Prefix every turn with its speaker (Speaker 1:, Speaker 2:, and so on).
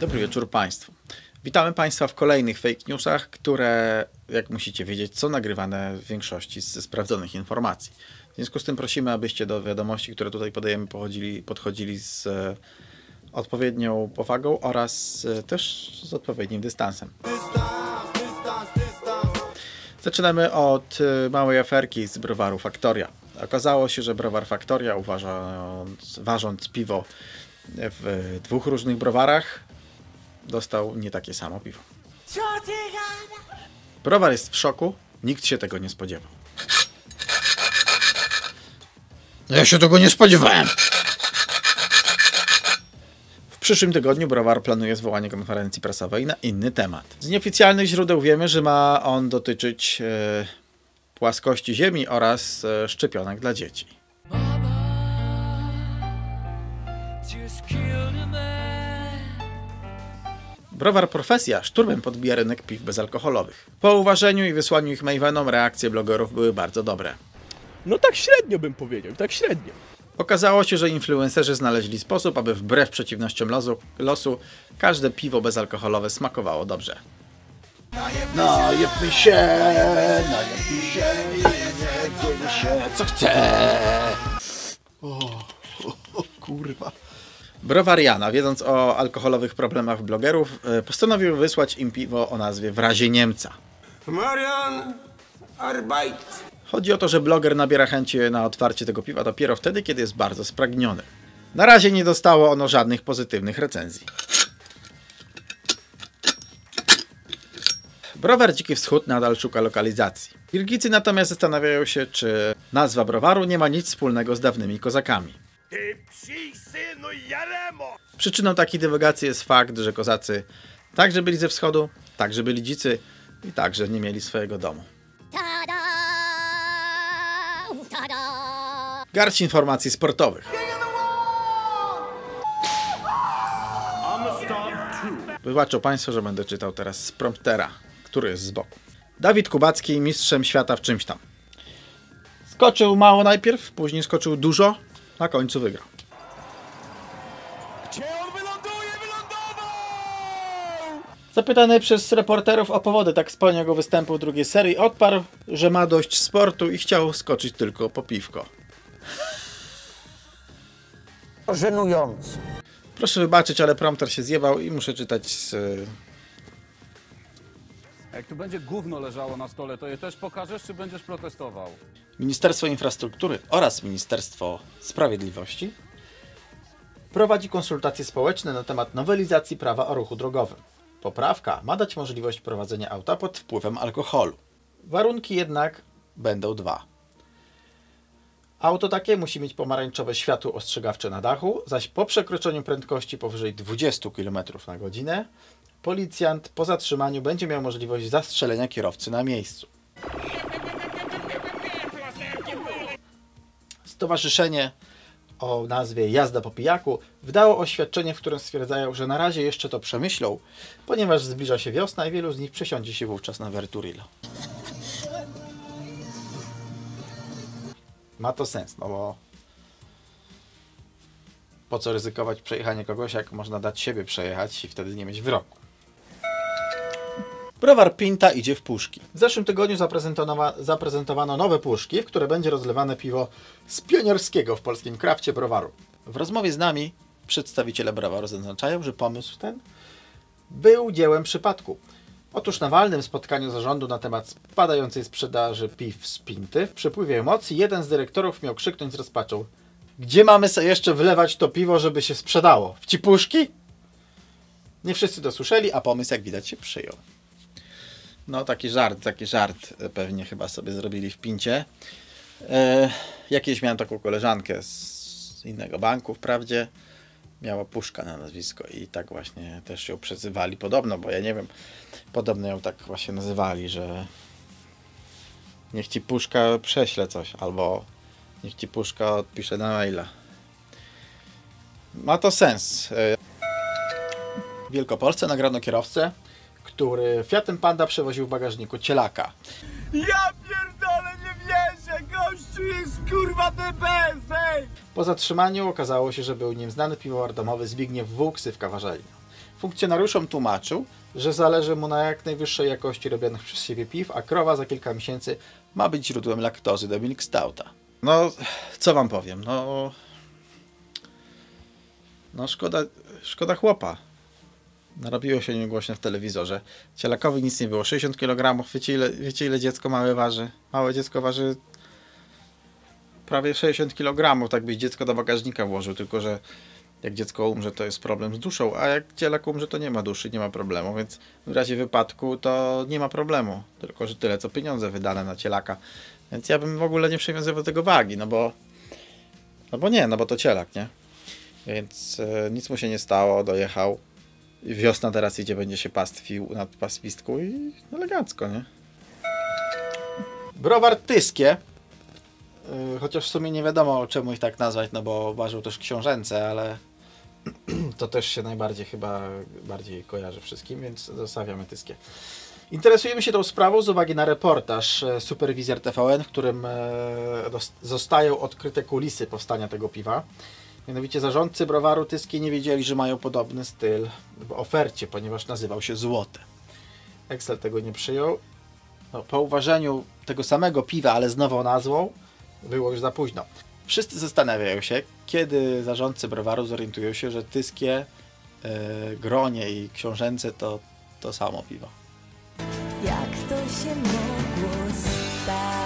Speaker 1: Dobry wieczór Państwu. Witamy Państwa w kolejnych fake newsach, które, jak musicie wiedzieć, są nagrywane w większości ze sprawdzonych informacji. W związku z tym prosimy, abyście do wiadomości, które tutaj podajemy, podchodzili z e, odpowiednią powagą oraz e, też z odpowiednim dystansem. Zaczynamy od e, małej aferki z browaru Faktoria. Okazało się, że browar Faktoria, uważając, ważąc piwo w dwóch różnych browarach, dostał nie takie samo piwo. Browar jest w szoku, nikt się tego nie spodziewał.
Speaker 2: Ja się tego nie spodziewałem.
Speaker 1: W przyszłym tygodniu browar planuje zwołanie konferencji prasowej na inny temat. Z nieoficjalnych źródeł wiemy, że ma on dotyczyć e, płaskości Ziemi oraz e, szczepionek dla dzieci. Browar Profesja szturmem podbija rynek piw bezalkoholowych. Po uważeniu i wysłaniu ich Mavenom reakcje blogerów były bardzo dobre.
Speaker 3: No tak średnio bym powiedział, tak średnio.
Speaker 1: Okazało się, że influencerzy znaleźli sposób, aby wbrew przeciwnościom losu, losu każde piwo bezalkoholowe smakowało dobrze.
Speaker 2: Najebmy się, najebmy się, jedzmy się, co chce. O, o, o kurwa.
Speaker 1: Browar Jana, wiedząc o alkoholowych problemach blogerów, e, postanowił wysłać im piwo o nazwie W razie Niemca.
Speaker 4: Marian Arbeit.
Speaker 1: Chodzi o to, że bloger nabiera chęci na otwarcie tego piwa dopiero wtedy, kiedy jest bardzo spragniony. Na razie nie dostało ono żadnych pozytywnych recenzji. Browar Dziki Wschód nadal szuka lokalizacji. Irgicy natomiast zastanawiają się, czy nazwa browaru nie ma nic wspólnego z dawnymi kozakami.
Speaker 4: Ty psi synu Jaremo!
Speaker 1: Przyczyną takiej dywagacji jest fakt, że kozacy także byli ze wschodu, także byli dzicy i także nie mieli swojego domu.
Speaker 5: Tada! Tada!
Speaker 1: Garść informacji sportowych. Wybaczą Państwo, że będę czytał teraz z promptera, który jest z boku. Dawid Kubacki mistrzem świata w czymś tam. Skoczył mało najpierw, później skoczył dużo, na końcu wygrał.
Speaker 3: Gdzie on wyląduje? Wylądował!
Speaker 1: Zapytany przez reporterów o powody tak wspaniałego występu w drugiej serii, odparł, że ma dość sportu i chciał skoczyć tylko po piwko.
Speaker 2: Żenujące.
Speaker 1: Proszę wybaczyć, ale prompter się zjebał i muszę czytać z...
Speaker 6: Jak tu będzie gówno leżało na stole, to je też pokażesz, czy będziesz protestował?
Speaker 1: Ministerstwo Infrastruktury oraz Ministerstwo Sprawiedliwości prowadzi konsultacje społeczne na temat nowelizacji prawa o ruchu drogowym. Poprawka ma dać możliwość prowadzenia auta pod wpływem alkoholu. Warunki jednak będą dwa. Auto takie musi mieć pomarańczowe światło ostrzegawcze na dachu, zaś po przekroczeniu prędkości powyżej 20 km na godzinę policjant po zatrzymaniu będzie miał możliwość zastrzelenia kierowcy na miejscu. Stowarzyszenie o nazwie Jazda po pijaku wydało oświadczenie, w którym stwierdzają, że na razie jeszcze to przemyślą, ponieważ zbliża się wiosna i wielu z nich przesiądzie się wówczas na Verturillo. Ma to sens, no bo po co ryzykować przejechanie kogoś, jak można dać siebie przejechać i wtedy nie mieć wyroku. Browar Pinta idzie w puszki. W zeszłym tygodniu zaprezentowa- zaprezentowano nowe puszki, w które będzie rozlewane piwo z pionierskiego w polskim krafcie browaru. W rozmowie z nami przedstawiciele browaru zaznaczają, że pomysł ten był dziełem przypadku. Otóż na walnym spotkaniu zarządu na temat spadającej sprzedaży piw z Pinty w przepływie emocji jeden z dyrektorów miał krzyknąć z rozpaczą Gdzie mamy sobie jeszcze wlewać to piwo, żeby się sprzedało? W ci puszki? Nie wszyscy to słyszeli, a pomysł jak widać się przyjął. No taki żart, taki żart pewnie chyba sobie zrobili w Pincie. E, jakieś miałem taką koleżankę z innego banku wprawdzie. Miała Puszka na nazwisko i tak właśnie też ją przezywali podobno, bo ja nie wiem, podobno ją tak właśnie nazywali, że niech ci Puszka prześle coś, albo niech ci Puszka odpisze na maila. Ma to sens. E, W Wielkopolsce nagrano kierowcę, który Fiatem Panda przewoził w bagażniku cielaka.
Speaker 4: Ja pierdolę, nie wierzę! Gościu jest kurwa DBS, ej!
Speaker 1: Po zatrzymaniu okazało się, że był nim znany piwowar domowy Zbigniew w kawarzelni. Funkcjonariuszom tłumaczył, że zależy mu na jak najwyższej jakości robionych przez siebie piw, a krowa za kilka miesięcy ma być źródłem laktozy do milk stouta. No, co wam powiem, no... No szkoda, szkoda chłopa. Narobiło się nim głośno w telewizorze. Cielakowi nic nie było, 60 kg. Wiecie ile, wiecie ile dziecko małe waży? Małe dziecko waży prawie 60 kg. Tak byś dziecko do bagażnika włożył, tylko że jak dziecko umrze, to jest problem z duszą, a jak cielak umrze, to nie ma duszy, nie ma problemu, więc w razie wypadku to nie ma problemu. Tylko, że tyle co pieniądze wydane na cielaka. Więc ja bym w ogóle nie przywiązywał tego wagi, no bo no bo nie, no bo to cielak, nie? Więc e, nic mu się nie stało, dojechał. Wiosna teraz idzie, będzie się pastwił na pastwisku i elegancko, nie? Browar Tyskie. Yy, Chociaż w sumie nie wiadomo czemu ich tak nazwać, no bo ważył też książęce, ale to też się najbardziej chyba bardziej kojarzy wszystkim, więc zostawiamy Tyskie. Interesujemy się tą sprawą z uwagi na reportaż e, Superwizjer TVN, w którym e, zostają odkryte kulisy powstania tego piwa. Mianowicie zarządcy browaru Tyskie nie wiedzieli, że mają podobny styl w ofercie, ponieważ nazywał się Złote. Excel tego nie przyjął. No, po uważaniu tego samego piwa, ale z nową nazwą, było już za późno. Wszyscy zastanawiają się, kiedy zarządcy browaru zorientują się, że Tyskie, e, Gronie i Książęce to to samo piwo.
Speaker 5: Jak to się mogło stać?